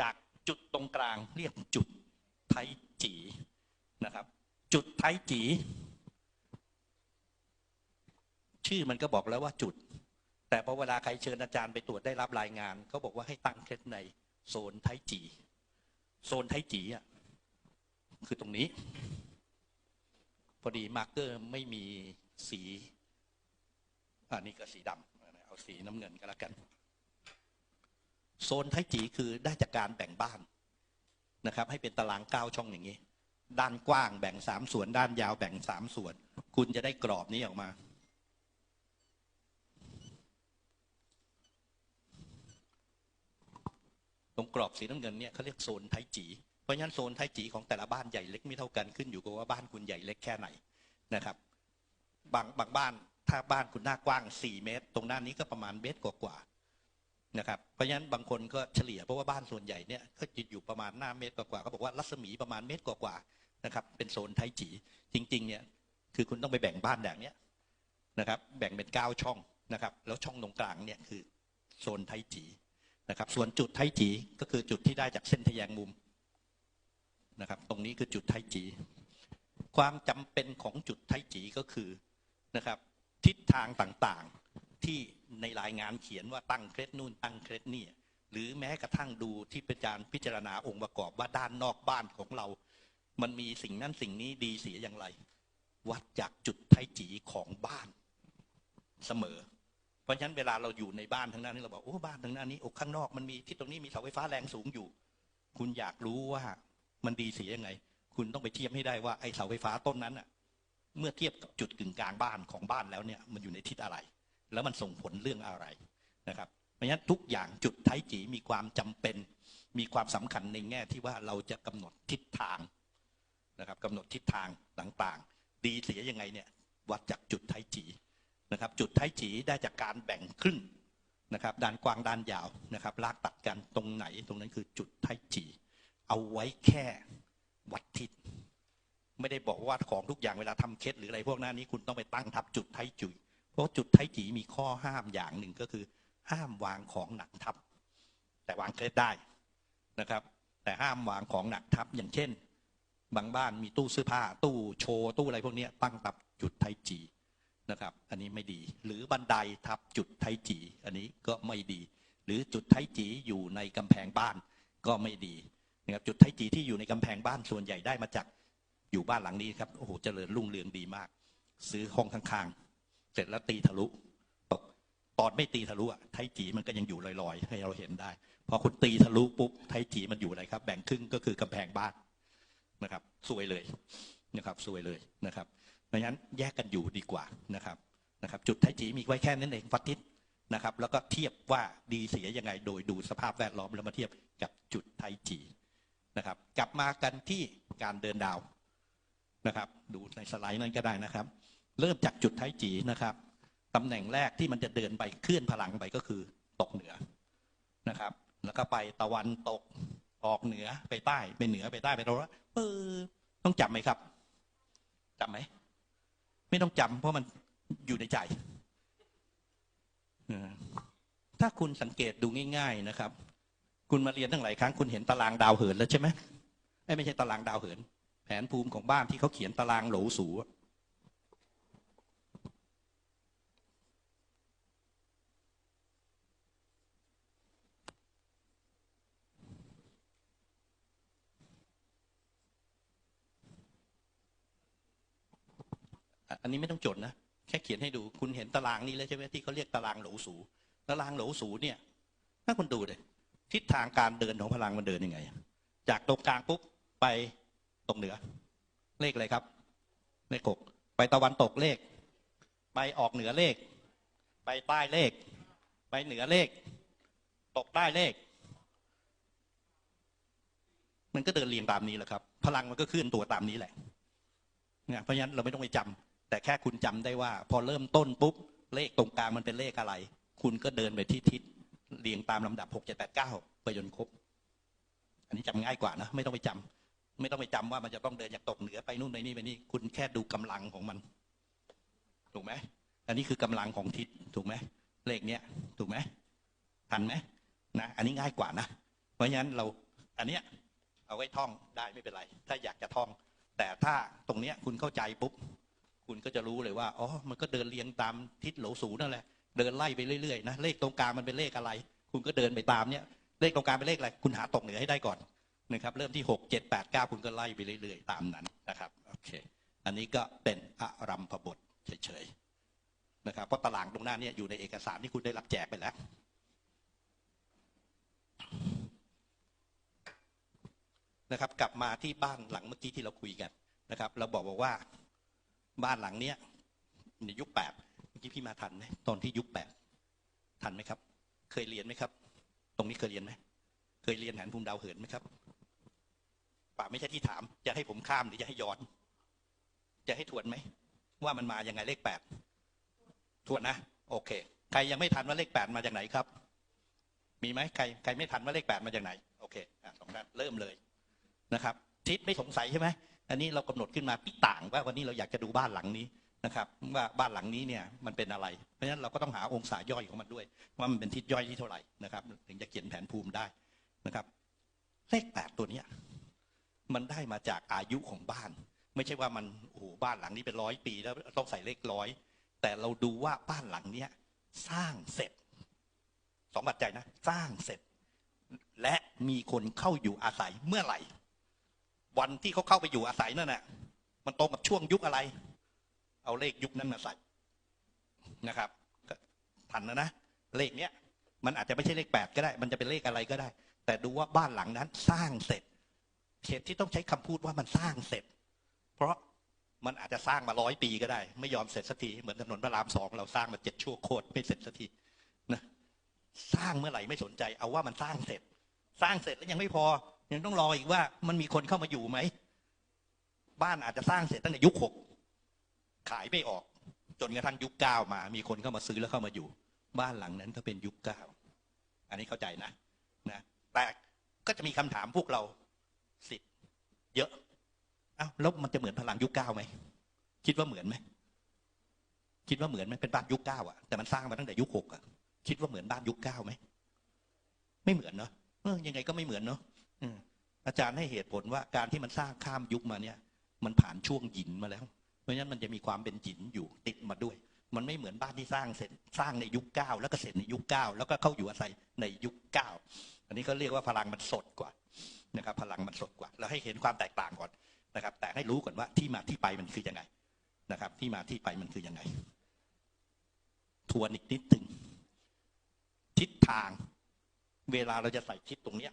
จากจุดตรงกลางเรียกจุดไทจีนะครับ จุดไทจี ชื่อมันก็บอกแล้วว่าจุด แต่พอเวลาใครเชิญอาจารย์ไปตรวจได้รับรายงานเขาบอกว่าให้ตั้งเคล็ดในโซนไทจี โซนไทจีอะคือตรงนี้ พอดีมาร์กเกอร์ไม่มีสีอันนี้ก็สีดำเอาสีน้ำเงินก็แล้วกัน โซนไทจีคือได้จากการแบ่งบ้านนะครับ ให้เป็นตารางเก้าช่องอย่างนี้ ด้านกว้างแบ่งสามส่วน ด้านยาวแบ่งสามส่วน คุณจะได้กรอบนี้ออกมา ตรงกรอบสีน้ำเงินเนี่ยเขาเรียกโซนไทจีเพราะฉะนั้นโซนไทจีของแต่ละบ้านใหญ่เล็กไม่เท่ากันขึ้นอยู่กับว่าบ้านคุณใหญ่เล็กแค่ไหนนะครับ บางบางบ้านถ้าบ้านคุณหน้ากว้าง 4 เมตร ตรงหน้านี้ก็ประมาณเมตรกว่า นะครับเพราะฉะนั้นบางคนก็เฉลี่ยเพราะว่าบ้านส่วนใหญ่เนี่ยก็จะอยู่ประมาณหน้าเมตรกว่าๆเขาบอกว่ารัศมีประมาณเมตรกว่าๆนะครับ เป็นโซนไทจีจริง ๆ เนี่ยคือคุณต้องไปแบ่งบ้านแบบเนี้ยนะครับ แบ่งเป็นเก้าช่องนะครับ แล้วช่องตรงกลางเนี่ยคือโซนไทจีนะครับ ส่วนจุดไทจีก็คือจุดที่ได้จากเส้นทะแยงมุมนะครับ ตรงนี้คือจุดไทจีความจำเป็นของจุดไทจีก็คือนะครับ ทิศทางต่างๆ ที่ในรายงานเขียนว่าตั้งเคล็ดนู่นตั้งเคล็ดนี่หรือแม้กระทั่งดูที่เป็นการพิจารณาองค์ประกอบว่าด้านนอกบ้านของเรา มันมีสิ่งนั้นสิ่งนี้ดีเสียอย่างไร วัดจากจุดไทจีของบ้านเสมอ เพราะฉะนั้นเวลาเราอยู่ในบ้านทั้งนั้นเราบอกโอ้บ้านทั้งนั้นนี้อ้ข้างนอกมันมีที่ตรงนี้มีเสาไฟฟ้าแรงสูงอยู่ คุณอยากรู้ว่ามันดีเสียยังไง คุณต้องไปเทียบให้ได้ว่าไอ้เสาไฟฟ้าต้นนั้นอะเมื่อเทียบกับจุดกึ่งกลางบ้านของบ้านแล้วเนี่ย มันอยู่ในทิศอะไร แล้วมันส่งผลเรื่องอะไรนะครับ เพราะฉะนั้นทุกอย่างจุดไทจีมีความจำเป็น มีความสำคัญในแง่ที่ว่าเราจะกำหนดทิศทางนะครับกำหนดทิศทางต่างๆ ดีเสียยังไงเนี่ยวัดจากจุดไทจีนะครับ จุดไทจีได้จากการแบ่งครึ่งนะครับด้านกว้างด้านยาวนะครับลากตัดกันตรงไหนตรงนั้นคือจุดไทจีเอาไว้แค่วัดทิศไม่ได้บอกว่าของทุกอย่างเวลาทำเคสหรืออะไรพวกนั้นนี้คุณต้องไปตั้งทับจุดไทจุย เพราะจุดไทจีมีข้อห้ามอย่างหนึ่งก็คือ ห้ามวางของหนักทับ แต่วางเคสได้นะครับ แต่ห้ามวางของหนักทับอย่างเช่น บางบ้านมีตู้เสื้อผ้า ตู้โชว์ตู้อะไรพวกนี้ตั้งทับจุดไทจีนะครับ อันนี้ไม่ดี หรือบันไดทับจุดไทจี อันนี้ก็ไม่ดี หรือจุดไทจีอยู่ในกำแพงบ้านก็ไม่ดีนะครับจุดไทจีที่อยู่ในกำแพงบ้านส่วนใหญ่ได้มาจากอยู่บ้านหลังนี้ครับโอ้โหเจริญรุ่งเรืองดีมาก ซื้อห้องข้างๆ เสร็จแล้วตีทะลุตกตอนไม่ตีทะลุอะไทจีมันก็ยังอยู่ลอยๆ ให้เราเห็นได้ พอคุณตีทะลุปุ๊บไทจีมันอยู่อะไรครับ แบ่งครึ่งก็คือกำแพงบ้านนะครับสวยเลยนะครับสวยเลยนะครับเพราะฉะนั้นแยกกันอยู่ดีกว่านะครับนะครับ จุดไทจีมีไว้แค่นั้นเองวัดทิศนะครับ แล้วก็เทียบว่าดีเสียยังไงโดยดูสภาพแวดล้อมแล้วมาเทียบกับจุดไทจีนะครับ กลับมากันที่การเดินดาวนะครับ ดูในสไลด์นั้นก็ได้นะครับ เริ่มจากจุดไทจีนะครับตำแหน่งแรกที่มันจะเดินไปเคลื่อนพลังไปก็คือตกเหนือนะครับ แล้วก็ไปตะวันตกออกเหนือไปใต้ไปเหนือไปใต้ไปตะวันเออต้องจำไหมครับจำไหมไม่ต้องจำเพราะมันอยู่ในใจถ้าคุณสังเกตดูง่าย ๆนะครับ คุณมาเรียนตั้งหลายครั้งคุณเห็นตารางดาวเหินแล้วใช่ไหมไม่ใช่ตารางดาวเหิน แผนภูมิของบ้านที่เขาเขียนตารางโหลสู อันนี้ไม่ต้องจดนะ แค่เขียนให้ดูคุณเห็นตารางนี้แล้วใช่ไหมที่เขาเรียกตารางโหลสูตารางโหลสูเนี่ย ถ้าคุณดูเลยทิศทางการเดินของพลังมันเดินยังไง จากตรงกลางปุ๊บไปตรงเหนือ เลขอะไรครับ เลขหกไปตะวันตกเลข ไปออกเหนือเลข ไปใต้เลข ไปเหนือเลข ตกใต้เลข มันก็เดินเรียงตามนี้แหละครับ พลังมันก็เคลื่อนตัวตามนี้แหละเนี่ยเพราะฉะนั้นเราไม่ต้องไปจำ แต่แค่คุณจำได้ว่า พอเริ่มต้นปุ๊บเลขตรงกลางมันเป็นเลขอะไร คุณก็เดินไปที่ทิศเรียงตามลำดับหกเจ็ดแปดเก้าไปจนครบ อันนี้จำง่ายกว่านะ ไม่ต้องไปจำไม่ต้องไปจำว่ามันจะต้องเดินจากตกเหนือไปนู่นไปนี่ไปนี่ คุณแค่ดูกำลังของมัน ถูกไหมอันนี้คือกำลังของทิศถูกไหมเลขเนี้ยถูกไหมทันไหมนะอันนี้ง่ายกว่านะ เพราะฉะนั้นเราอันเนี้ยเอาไว้ท่องได้ไม่เป็นไร ถ้าอยากจะท่อง แต่ถ้าตรงเนี้ยคุณเข้าใจปุ๊บ คุณก็จะรู้เลยว่าอ๋อมันก็เดินเรียงตามทิศโหลสูนั่นแหละเดินไล่ไปเรื่อยๆนะเลขตรงกลางมันเป็นเลขอะไร คุณก็เดินไปตามเนี้ยเลขตรงกลางเป็นเลขอะไรคุณหาตกเหนือให้ได้ก่อนนะครับเริ่มที่หกเจ็ดแปดเก้าคุณก็ไล่ไปเรื่อยๆ ตามนั้นนะครับโอเคอันนี้ก็เป็นอารัมพบทเฉยๆนะครับเพราะตารางตรงหน้าเนี้อยู่ในเอกสารที่คุณได้รับแจกไปแล้วนะครับกลับมาที่บ้านหลังเมื่อกี้ที่เราคุยกันนะครับ เราบอกบอกว่า บ้านหลังเนี้ยในยุคแปดเมื่อกี้พี่มาทันไหมตอนที่ยุคแปดทันไหมครับ เคยเรียนไหมครับ ตรงนี้เคยเรียนไหมเคยเรียนแผนภูมิดาวเหินไหมครับป่าไม่ใช่ที่ถาม จะให้ผมข้ามหรือจะให้ย้อน จะให้ทวนไหมว่ามันมาอย่างไงเลขแปดทวนนะโอเค ใครยังไม่ทันว่าเลขแปดมาจากไหนครับ มีไหมใครใครไม่ทันว่าเลขแปดมาจากไหน โอเคอะสองท่านเริ่มเลยนะครับ ทิศไม่สงสัยใช่ไหม อันนี้เรากำหนดขึ้นมาที่ต่างว่าวันนี้เราอยากจะดูบ้านหลังนี้นะครับว่าบ้านหลังนี้เนี่ยมันเป็นอะไร เพราะฉะนั้นเราก็ต้องหาองศาย่อยของมันด้วย ว่ามันเป็นทิศย่อยที่เท่าไหร่นะครับถึงจะเขียนแผนภูมิได้นะครับ เลขแปดตัวเนี้ยมันได้มาจากอายุของบ้าน ไม่ใช่ว่ามันโอ้โหบ้านหลังนี้เป็นร้อยปีแล้วต้องใส่เลขร้อยแต่เราดูว่าบ้านหลังเนี้ยสร้างเสร็จสองปัจจัยนะ สร้างเสร็จ และมีคนเข้าอยู่อาศัยเมื่อไหร่ วันที่เขาเข้าไปอยู่อาศัยนั่นน่ะมันตรงกับช่วงยุคอะไร เอาเลขยุคนั้นมาใส่นะครับทันนะนะเลขเนี้ยมันอาจจะไม่ใช่เลขแปดก็ได้ มันจะเป็นเลขอะไรก็ได้ แต่ดูว่าบ้านหลังนั้นสร้างเสร็จเหตุที่ต้องใช้คำพูดว่ามันสร้างเสร็จ เพราะมันอาจจะสร้างมาร้อยปีก็ได้ ไม่ยอมเสร็จสักทีเหมือนถนนพระรามสองเราสร้างมาเจ็ดชั่วโคตรไม่เสร็จสักทีนะสร้างเมื่อไหร่ไม่สนใจ เอาว่ามันสร้างเสร็จ สร้างเสร็จแล้วยังไม่พอยังต้องรออีกว่ามันมีคนเข้ามาอยู่ไหม บ้านอาจจะสร้างเสร็จตั้งแต่ยุคหกขายไม่ออก จนกระทั่งยุคเก้ามา มีคนเข้ามาซื้อแล้วเข้ามาอยู่ บ้านหลังนั้นก็เป็นยุคเก้าอันนี้เข้าใจนะนะ แต่ก็จะมีคำถามพวกเราสิทธิ์เยอะเอ้าแล้วมันจะเหมือนพลังยุคเก้าไหมคิดว่าเหมือนไหมคิดว่าเหมือนไหมเป็นบ้านยุคเก้าอะแต่มันสร้างมาตั้งแต่ยุคหกอะคิดว่าเหมือนบ้านยุคเก้าไหมไม่เหมือนเนาะยังไงก็ไม่เหมือนเนาะ อาจารย์ให้เหตุผลว่าการที่มันสร้างข้ามยุคมาเนี่ย มันผ่านช่วงหยินมาแล้ว เพราะฉะนั้นมันจะมีความเป็นหยินอยู่ติดมาด้วย มันไม่เหมือนบ้านที่สร้างเสร็จสร้างในยุคเก้าแล้วก็เสร็จในยุคเก้าแล้วก็เข้าอยู่อาศัยในยุคเก้าอันนี้ก็เรียกว่าพลังมันสดกว่านะครับ พลังมันสดกว่า เราให้เห็นความแตกต่างก่อนนะครับ แต่ให้รู้ก่อนว่าที่มาที่ไปมันคือยังไงนะครับ ที่มาที่ไปมันคือยังไง ทวนอีกนิดหนึ่งทิศทาง เวลาเราจะใส่ทิศตรงเนี้ย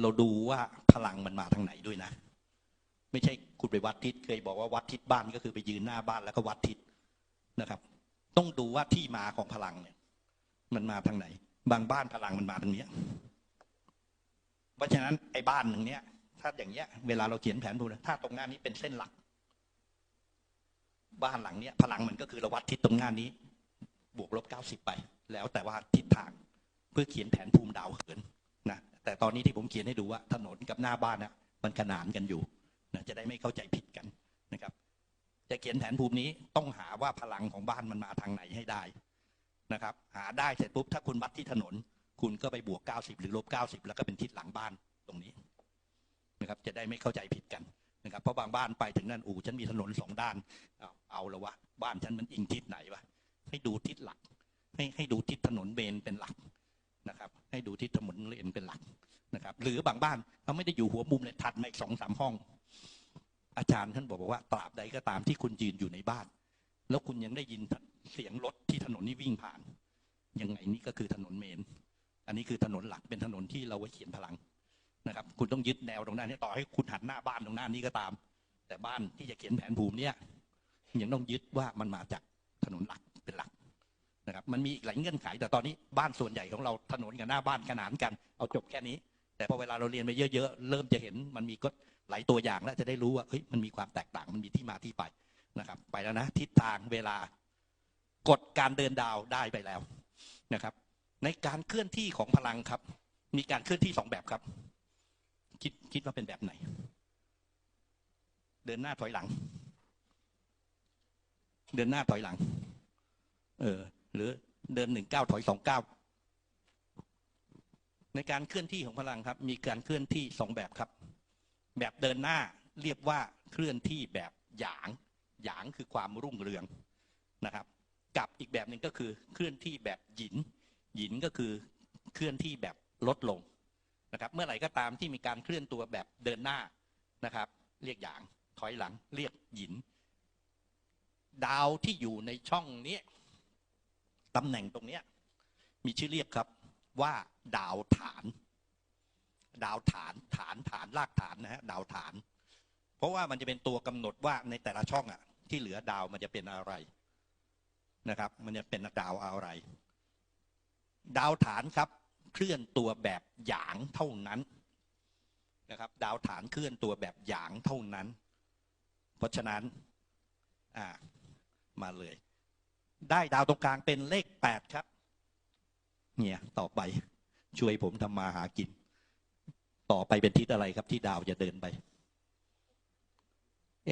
เราดูว่าพลังมันมาทางไหนด้วยนะ ไม่ใช่คุณไปวัดทิศเคยบอกว่าวัดทิศบ้านก็คือไปยืนหน้าบ้านแล้วก็วัดทิศนะครับ ต้องดูว่าที่มาของพลังเนี่ย มันมาทางไหน บางบ้านพลังมันมาทางเนี้ยเพราะฉะนั้นไอ้บ้านหนึ่งเนี้ยถ้าอย่างเงี้ยเวลาเราเขียนแผนภูมิถ้าตรงหน้านี้เป็นเส้นหลัก บ้านหลังเนี้ยพลังมันก็คือเราวัดทิศตรงหน้านี้ บวกลบเก้าสิบไป แล้วแต่ว่าทิศทางเพื่อเขียนแผนภูมิดาวเหิน แต่ตอนนี้ที่ผมเขียนให้ดูว่า ถนนกับหน้าบ้านนะมันขนานกันอยู่นะจะได้ไม่เข้าใจผิดกันนะครับ จะเขียนแผนภูมินี้ต้องหาว่าพลังของบ้านมันมาทางไหนให้ได้นะครับ หาได้เสร็จปุ๊บถ้าคุณวัดที่ถนน คุณก็ไปบวก 90 หรือลบ 90 แล้วก็เป็นทิศหลังบ้านตรงนี้นะครับ จะได้ไม่เข้าใจผิดกันนะครับ เพราะบางบ้านไปถึงนั่นอู่ฉันมีถนนสองด้าน เอาเอาละวะบ้านฉันมันอิงทิศไหนวะให้ดูทิศหลัก ให้ให้ดูทิศถนนเบนเป็นหลัก นะครับ ให้ดูทิศถนนเลนเป็นหลักนะครับ หรือบางบ้านเขาไม่ได้อยู่หัวมุมเลยถัดมาอีกสองสามห้อง อาจารย์ท่านบอกว่าตราบใดก็ตามที่คุณยืนอยู่ในบ้าน แล้วคุณยังได้ยินเสียงรถที่ถนนนี้วิ่งผ่าน ยังไงนี่ก็คือถนนเมน อันนี้คือถนนหลักเป็นถนนที่เราไว้เขียนพลังนะครับ คุณต้องยึดแนวตรงนั้นให้ต่อให้คุณหันหน้าบ้านตรงหน้านี้ก็ตาม แต่บ้านที่จะเขียนแผนภูมิเนี่ยยังต้องยึดว่ามันมาจากถนนหลักเป็นหลัก นะครับมันมีอีกหลายเงื่อนไข แต่ตอนนี้บ้านส่วนใหญ่ของเราถนนกับหน้าบ้านขนานกัน เอาจบแค่นี้ แต่พอเวลาเราเรียนไปเยอะๆ เริ่มจะเห็นมันมีก็หลายตัวอย่างแล้วจะได้รู้ว่าเฮ้ยมันมีความแตกต่างมันมีที่มาที่ไปนะครับ ไปแล้วนะทิศทางเวลากฎการเดินดาวได้ไปแล้วนะครับ ในการเคลื่อนที่ของพลังครับ มีการเคลื่อนที่สองแบบครับ คิดคิดว่าเป็นแบบไหน เดินหน้าถอยหลัง เดินหน้าถอยหลัง เออ หรือเดินหนึ่งเก้าถอยสองเก้าในการเคลื่อนที่ของพลังครับ มีการเคลื่อนที่สองแบบครับ แบบเดินหน้าเรียกว่าเคลื่อนที่แบบหยางหยางคือความรุ่งเรืองนะครับ กับอีกแบบหนึ่งก็คือเคลื่อนที่แบบหยิน หยินก็คือเคลื่อนที่แบบลดลงนะครับ เมื่อไหร่ก็ตามที่มีการเคลื่อนตัวแบบเดินหน้านะครับ เรียกหยางถอยหลัง เรียกหยิน ดาวที่อยู่ในช่องนี้ ตำแหน่งตรงเนี้ยมีชื่อเรียกครับว่าดาวฐาน ดาวฐานฐานฐานรากฐานนะฮะดาวฐาน เพราะว่ามันจะเป็นตัวกำหนดว่าในแต่ละช่องอะที่เหลือดาวมันจะเป็นอะไรนะครับ มันจะเป็นดาวอะไร ดาวฐานครับ เคลื่อนตัวแบบหยางเท่านั้นนะครับ ดาวฐานเคลื่อนตัวแบบหยางเท่านั้น เพราะฉะนั้นอ่ามาเลย ได้ดาวตรงกลางเป็นเลขแปดครับ เนี่ยต่อไปช่วยผมทำมาหากิน ต่อไปเป็นทิศอะไรครับที่ดาวจะเดินไป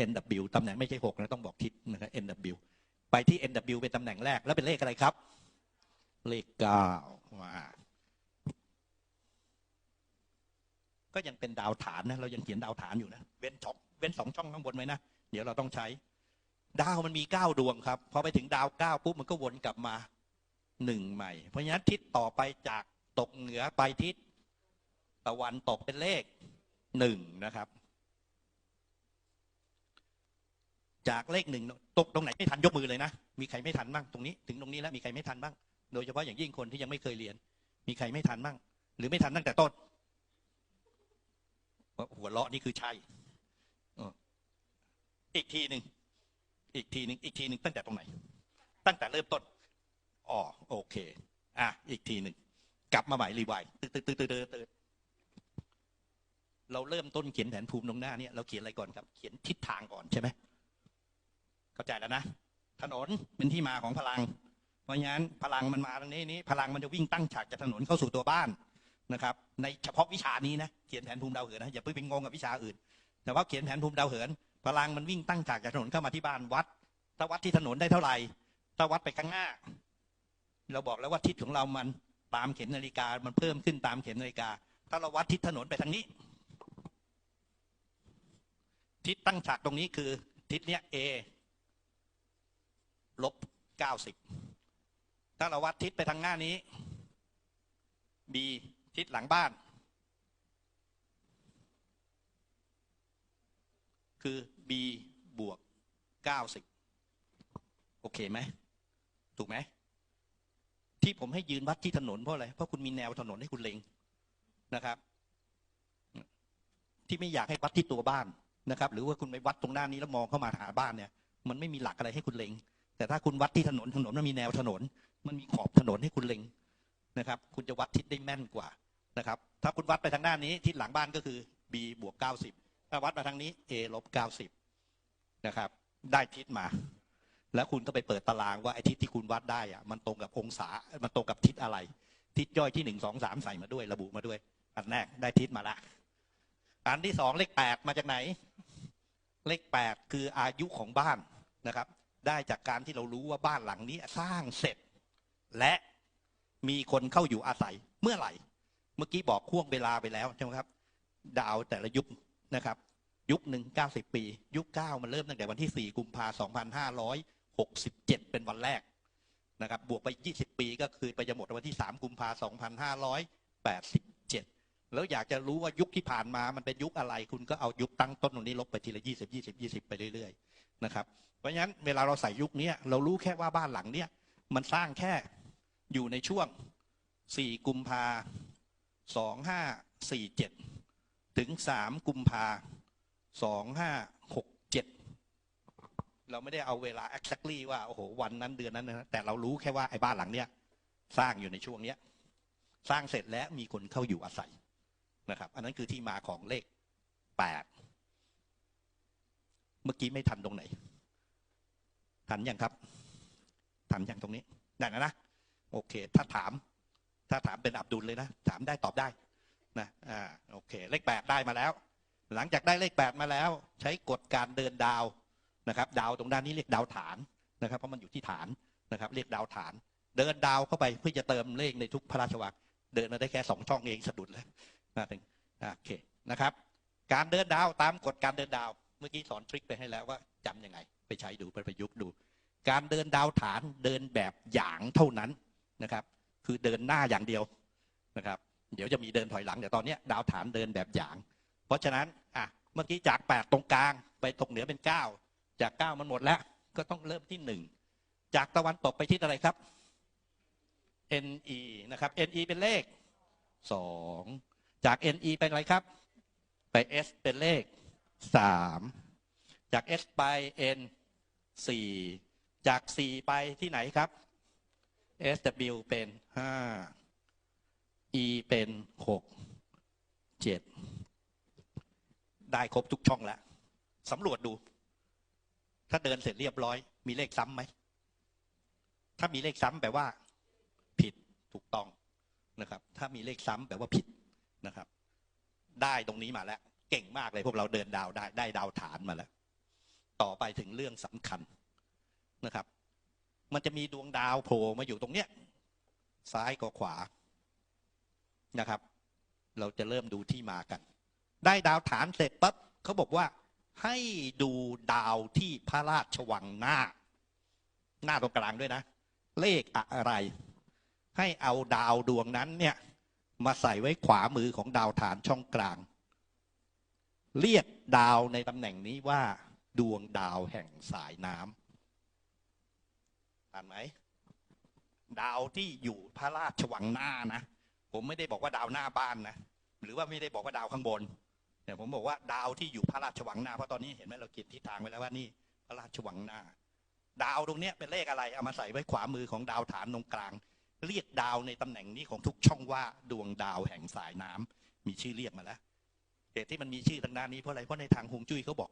NW ตำแหน่งไม่ใช่หกนะต้องบอกทิศนะครับ NW ไปที่ NW เป็นตำแหน่งแรกแล้วเป็นเลขอะไรครับ เลขเก้ามาก็ยังเป็นดาวฐานนะ เรายังเขียนดาวฐานอยู่นะ เว้นช่องเว้นสองช่องข้างบนไว้นะ เดี๋ยวเราต้องใช้ ดาวมันมีเก้าดวงครับพอไปถึงดาวเก้าปุ๊บมันก็วนกลับมาหนึ่งใหม่ เพราะฉะนั้นทิศต่อไปจากตกเหนือไปทิศตะวันตกเป็นเลขหนึ่งนะครับ จากเลขหนึ่งตกตรงไหนไม่ทันยกมือเลยนะ มีใครไม่ทันบ้างตรงนี้ถึงตรงนี้แล้วมีใครไม่ทันบ้าง โดยเฉพาะอย่างยิ่งคนที่ยังไม่เคยเรียน มีใครไม่ทันบ้าง หรือไม่ทันตั้งแต่ต้นหัวเราะนี่คือใช่อีกทีหนึ่ง อีกทีหนึ่งอีกทีหนึ่งตั้งแต่ตรงไหน ตั้งแต่เริ่มต้นอ๋อโอเค อะอีกทีหนึ่งกลับมาใหม่รีไวล์ตึ๊ดตึ๊ดตึ๊ดตึ๊ดตึ๊ดเราเริ่มต้นเขียนแผนภูมิตรงหน้าเนี่ยเราเขียนอะไรก่อนครับ เขียนทิศทางก่อนใช่ไหมเข้าใจแล้วนะถนนเป็นที่มาของพลัง เพราะงั้นพลังมันมาตรงนี้นี้พลังมันจะวิ่งตั้งฉากจากถนนเข้าสู่ตัวบ้านนะครับ ในเฉพาะวิชานี้นะเขียนแผนภูมิดาวเหินนะอย่าเพิ่งไปงงกับวิชาอื่น แต่ว่าเขียนแผนภูมิดาวเหิน พลังมันวิ่งตั้งฉากจากถนนเข้ามาที่บ้านวัดถ้าวัดที่ถนนได้เท่าไหร่ถ้าวัดไปข้างหน้า เราบอกแล้วว่าทิศของเรามันตามเข็มนาฬิกา มันเพิ่มขึ้นตามเข็มนาฬิกา ถ้าเราวัดทิศถนนไปทางนี้ ทิศตั้งฉากตรงนี้คือ ทิศเนี้ย A ลบเก้าสิบถ้าเราวัดทิศไปทางหน้านี้ B ทิศหลังบ้าน คือ B บวกเก้าสิบโอเคไหม ถูกไหม ที่ผมให้ยืนวัดที่ถนนเพราะอะไร เพราะคุณมีแนวถนนให้คุณเล็งนะครับ ที่ไม่อยากให้วัดที่ตัวบ้านนะครับ หรือว่าคุณไปวัดตรงหน้านี้แล้วมองเข้ามาหาบ้านเนี่ย มันไม่มีหลักอะไรให้คุณเล็ง แต่ถ้าคุณวัดที่ถนนถนนมันมีแนวถนน มันมีขอบถนนให้คุณเล็งนะครับ คุณจะวัดทิศได้แม่นกว่านะครับ ถ้าคุณวัดไปทางหน้านี้ทิศหลังบ้านก็คือ b บวก90 ถ้าวัดมาทางนี้ a ลบ90นะครับ ได้ทิศมา แล้วคุณก็ไปเปิดตารางว่าไอ้ทิศที่คุณวัดได้อะมันตรงกับองศา มันตรงกับทิศอะไร ทิศย่อยที่หนึ่งสองสามใส่มาด้วย ระบุมาด้วย อันแรกได้ทิศมาละ อันที่สองเลขแปดมาจากไหน เลขแปดคืออายุของบ้านนะครับ ได้จากการที่เรารู้ว่าบ้านหลังนี้สร้างเสร็จ และมีคนเข้าอยู่อาศัยเมื่อไหร่ เมื่อกี้บอกห่วงเวลาไปแล้วใช่ไหมครับ ดาวแต่ละยุค นะครับ ยุคหนึ่งเก้าสิบปี ยุคเก้ามันเริ่มตั้งแต่วันที่สี่กุมภาสองพันห้าร้อยหกสิบเจ็ดเป็นวันแรกนะครับ บวกไปยี่สิบปีก็คือไปจะหมดวันที่สามกุมภาสองพันห้าร้อยแปดสิบเจ็ดแล้วอยากจะรู้ว่ายุคที่ผ่านมามันเป็นยุคอะไร คุณก็เอายุคตั้งต้นตรงนี้ลบไปทีละยี่สิบยี่สิบยี่สิบไปเรื่อยๆนะครับ เพราะฉะนั้นเวลาเราใส่ยุคนี้เรารู้แค่ว่าบ้านหลังเนี้ยมันสร้างแค่อยู่ในช่วงสี่กุมภาสองห้าสี่เจ็ด ถึงสามกุมภาสองห้าหกเจ็ดเราไม่ได้เอาเวลา exactly ว่าโอ้โหวันนั้นเดือนนั้นนะแต่เรารู้แค่ว่าไอ้บ้านหลังเนี้ยสร้างอยู่ในช่วงเนี้ย สร้างเสร็จแล้วมีคนเข้าอยู่อาศัยนะครับ อันนั้นคือที่มาของเลขแปดเมื่อกี้ไม่ทันตรงไหน ทันยังครับ ทันยังตรงนี้ได้นะนะ โอเค ถ้าถาม ถ้าถามเป็นอับดุลเลยนะ ถามได้ตอบได้ นะอ่าโอเค เลขแปดได้มาแล้ว หลังจากได้เลขแปดมาแล้ว ใช้กฎการเดินดาวนะครับ ดาวตรงด้านนี้เรียกดาวฐานนะครับ เพราะมันอยู่ที่ฐานนะครับ เรียกดาวฐาน เดินดาวเข้าไปเพื่อจะเติมเลขในทุกพระราชวังเดินมาได้แค่สองช่องเองสะดุดแล้วมาถึงโอเคนะครับ การเดินดาวตามกฎการเดินดาว เมื่อกี้สอนทริคไปให้แล้วว่าจำยังไง ไปใช้ดูไปประยุกต์ดู การเดินดาวฐานเดินแบบหยางเท่านั้นนะครับ คือเดินหน้าอย่างเดียวนะครับ เดี๋ยวจะมีเดินถอยหลังแต่ตอนนี้ดาวฐานเดินแบบหยาง เพราะฉะนั้นอะเมื่อกี้จากแปดตรงกลางไปตรงเหนือเป็นเก้าจากเก้ามันหมดแล้ว ก็ต้องเริ่มที่หนึ่งจากตะวันตกไปทิศอะไรครับ NE นะครับ NE เป็นเลขสองจาก NE เป็นอะไรครับ ไป S เป็นเลขสามจาก S ไป N สี่จากสี่ไปที่ไหนครับ SW เป็นห้า E เป็นหกเจ็ดได้ครบทุกช่องแล้วสำรวจดู ถ้าเดินเสร็จเรียบร้อย มีเลขซ้ำไหม ถ้ามีเลขซ้ำแปลว่า ผิดถูกต้องนะครับ ถ้ามีเลขซ้ำแปลว่าผิดนะครับ ได้ตรงนี้มาแล้ว เก่งมากเลยพวกเราเดินดาวได้ ได้ดาวฐานมาแล้ว ต่อไปถึงเรื่องสำคัญนะครับ มันจะมีดวงดาวโผล่มาอยู่ตรงเนี้ย ซ้ายกับขวา นะครับ เราจะเริ่มดูที่มากัน ได้ดาวฐานเสร็จปั๊บเขาบอกว่าให้ดูดาวที่พระราชวังหน้า หน้าตรงกลางด้วยนะ เลขอะไร ให้เอาดาวดวงนั้นเนี่ย มาใส่ไว้ขวามือของดาวฐานช่องกลาง เรียกดาวในตำแหน่งนี้ว่า ดวงดาวแห่งสายน้ำอ่านไหม ดาวที่อยู่พระราชวังหน้านะ ผมไม่ได้บอกว่าดาวหน้าบ้านนะหรือว่าไม่ได้บอกว่าดาวข้างบนเนี่ยผมบอกว่าดาวที่อยู่พระราชวังหน้าเพราะตอนนี้เห็นไหมเราเขียนทิศทางไว้แล้วว่านี่พระราชวังหน้า ดาวตรงนี้เป็นเลขอะไรเอามาใส่ไว้ขวามือของดาวฐานตรงกลาง เรียกดาวในตำแหน่งนี้ของทุกช่องว่าดวงดาวแห่งสายน้ำมีชื่อเรียกมาแล้วเหตุที่มันมีชื่อทางด้านนี้เพราะอะไรเพราะในทางฮวงจุ้ยเขาบอก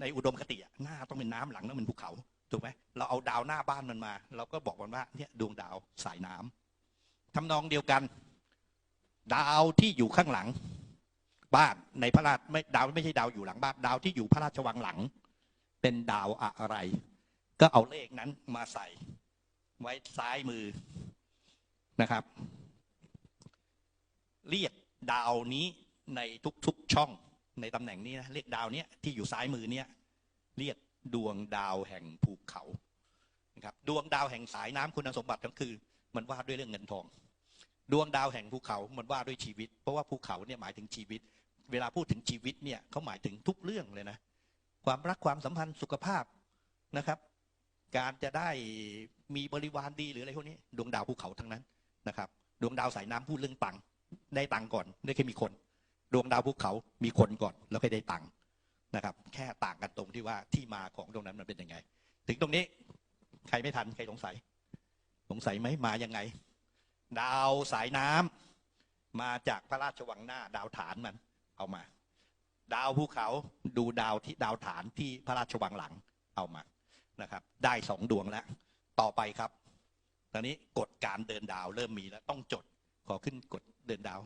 ในอุดมคติหน้าต้องเป็นน้ำหลังต้องเป็นภูเขาถูกไหมเราเอาดาวหน้าบ้านมันมา เราก็บอกมันว่าเนี่ยดวงดาวสายน้ำทำนองเดียวกัน ดาวที่อยู่ข้างหลัง บ้านในพระราชไม่ดาวไม่ใช่ดาวอยู่หลังบ้านดาวที่อยู่พระราชวังหลัง เป็นดาวอะไร ก็เอาเลขนั้นมาใส่ ไว้ซ้ายมือนะครับ เรียกดาวนี้ในทุกๆช่องในตำแหน่งนี้นะเรียกดาวเนี้ยที่อยู่ซ้ายมือเนี้ยเรียกดวงดาวแห่งภูเขานะครับดวงดาวแห่งสายน้ำคุณสมบัติก็คือ มันว่าด้วยเรื่องเงินทอง ดวงดาวแห่งภูเขามันว่าด้วยชีวิต เพราะว่าภูเขาเนี่ยหมายถึงชีวิต เวลาพูดถึงชีวิตเนี่ยเขาหมายถึงทุกเรื่องเลยนะ ความรักความสัมพันธ์สุขภาพนะครับ การจะได้มีบริวารดีหรืออะไรพวกนี้ ดวงดาวภูเขาทั้งนั้นนะครับ ดวงดาวสายน้ำพูดเรื่องตังค์ได้ตังค์ก่อนได้แค่มีคน ดวงดาวภูเขามีคนก่อนแล้วค่อยได้ตังค์นะครับ แค่ต่างกันตรงที่ว่าที่มาของตรงนั้นมันเป็นยังไง ถึงตรงนี้ใครไม่ทันใครสงสัย สงสัยไหมมายังไง ดาวสายน้ำมาจากพระราชวังหน้า ดาวฐานมัน เอามา ดาวภูเขาดูดาวที่ดาวฐานที่พระราชวังหลังเอามานะครับ ได้สองดวงแล้ว ต่อไปครับ ตอนนี้กฎการเดินดาวเริ่มมีแล้วต้องจดขอขึ้นกฎเดินดาว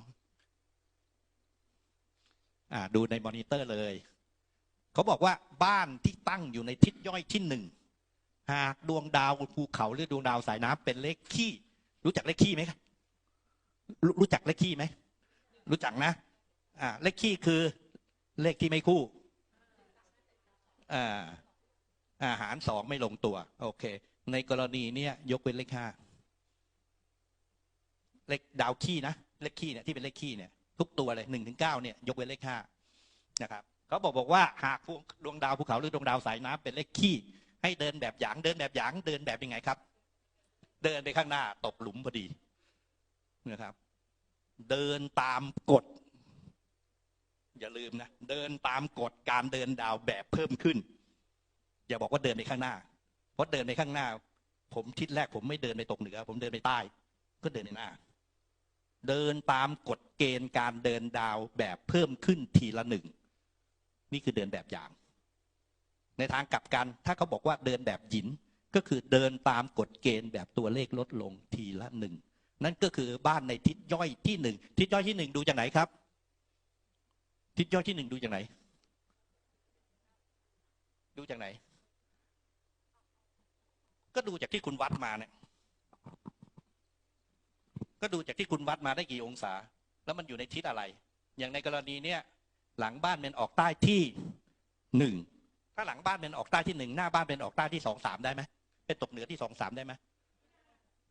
อ่าดูในมอนิเตอร์เลย เขาบอกว่าบ้านที่ตั้งอยู่ในทิศย่อยที่หนึ่ง หากดวงดาวภูเขาหรือดวงดาวสายน้ำเป็นเลขขี้ รู้จักเลขขี้ไหมครับรรู้จักเลขขี้ไหมรู้จักนะ อ่า เลขขี้คือเลขที่ไม่คู่อ่าอาหารสองไม่ลงตัว โอเค ในกรณีเนี้ยยกเป็นเลขห้าเลขดาวขี้นะเลขขี้เนี่ยที่เป็นเลขขี้เนี่ยทุกตัวเลยหนึ่งถึงเก้าเนี่ยยกเว้นเลขห้านะครับเขาบอกบอกว่าหากพวกดวงดาวภูเขาหรือดวงดาวสายน้ำเป็นเลขขี้ให้เดินแบบหยางเดินแบบหยางเดินแบบยังไงครับ เดินไปข้างหน้า ตกหลุมพอดีนะครับ เดินตามกฎ อย่าลืมนะ เดินตามกฎการเดินดาวแบบเพิ่มขึ้น อย่าบอกว่าเดินไปข้างหน้า เพราะเดินไปข้างหน้า ผมทิศแรกผมไม่เดินไปตกเหนือ ผมเดินไปใต้ ก็เดินในหน้า เดินตามกฎเกณฑ์การเดินดาวแบบเพิ่มขึ้นทีละหนึ่ง นี่คือเดินแบบอย่าง ในทางกลับกัน ถ้าเขาบอกว่าเดินแบบหยิน ก็คือเดินตามกฎเกณฑ์แบบตัวเลขลดลงทีละหนึ่งนั่นก็คือบ้านในทิศย่อยที่หนึ่งทิศย่อยที่หนึ่งดูจากไหนครับ ทิศย่อยที่หนึ่งดูจากไหน ดูจากไหน ก็ดูจากที่คุณวัดมาเนี่ย ก็ดูจากที่คุณวัดมาได้กี่องศา แล้วมันอยู่ในทิศอะไร อย่างในกรณีเนี้ยหลังบ้านเป็นออกใต้ที่หนึ่งถ้าหลังบ้านเป็นออกใต้ที่หนึ่งหน้าบ้านเป็นออกใต้ที่สองสามได้ไหม เป็นตกเหนือที่สองสามได้ไหม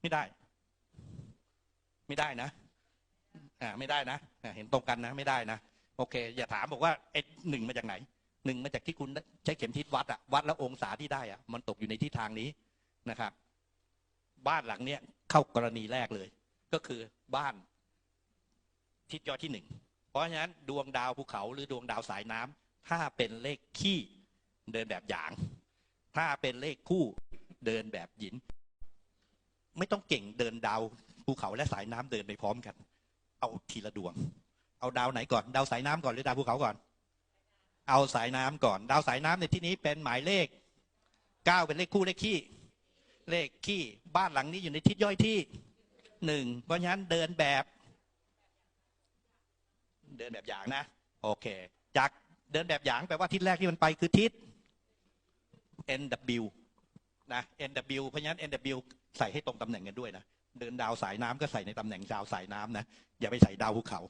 ไม่ได้ ไม่ได้นะอ่าไม่ได้นะเห็นตรงกันนะ ไม่ได้นะโอเค อย่าถามบอกว่าไอ้หนึ่งมาจากไหนหนึ่งมาจากที่คุณใช้เข็มทิศวัดอะวัดแล้วองศาที่ได้อะมันตกอยู่ในทิศทางนี้นะครับ บ้านหลังเนี้ยเข้ากรณีแรกเลย ก็คือบ้านทิศยอดที่หนึ่งเพราะฉะนั้นดวงดาวภูเขาหรือดวงดาวสายน้ำถ้าเป็นเลขขี้เดินแบบหยาง ถ้าเป็นเลขคู่ เดินแบบหยิน ไม่ต้องเก่งเดินดาวภูเขาและสายน้ำเดินไปพร้อมกัน เอาทีละดวง เอาดาวไหนก่อน ดาวสายน้ำก่อนหรือดาวภูเขาก่อน เอาสายน้ำก่อน ดาวสายน้ำในที่นี้เป็นหมายเลขเก้าเป็นเลขคู่เลขขี้เลขขี้บ้านหลังนี้อยู่ในทิศย่อยที่หนึ่งเพราะฉะนั้นเดินแบบ เดินแบบอย่างนะ โอเค จากเดินแบบอย่างแปลว่าทิศแรกที่มันไปคือทิศ NW นะ NW เพราะฉะนั้น NW ใส่ให้ตรงตำแหน่งกันด้วยนะ เดินดาวสายน้ำก็ใส่ในตำแหน่งดาวสายน้ำนะ อย่าไปใส่ดาวภูเขา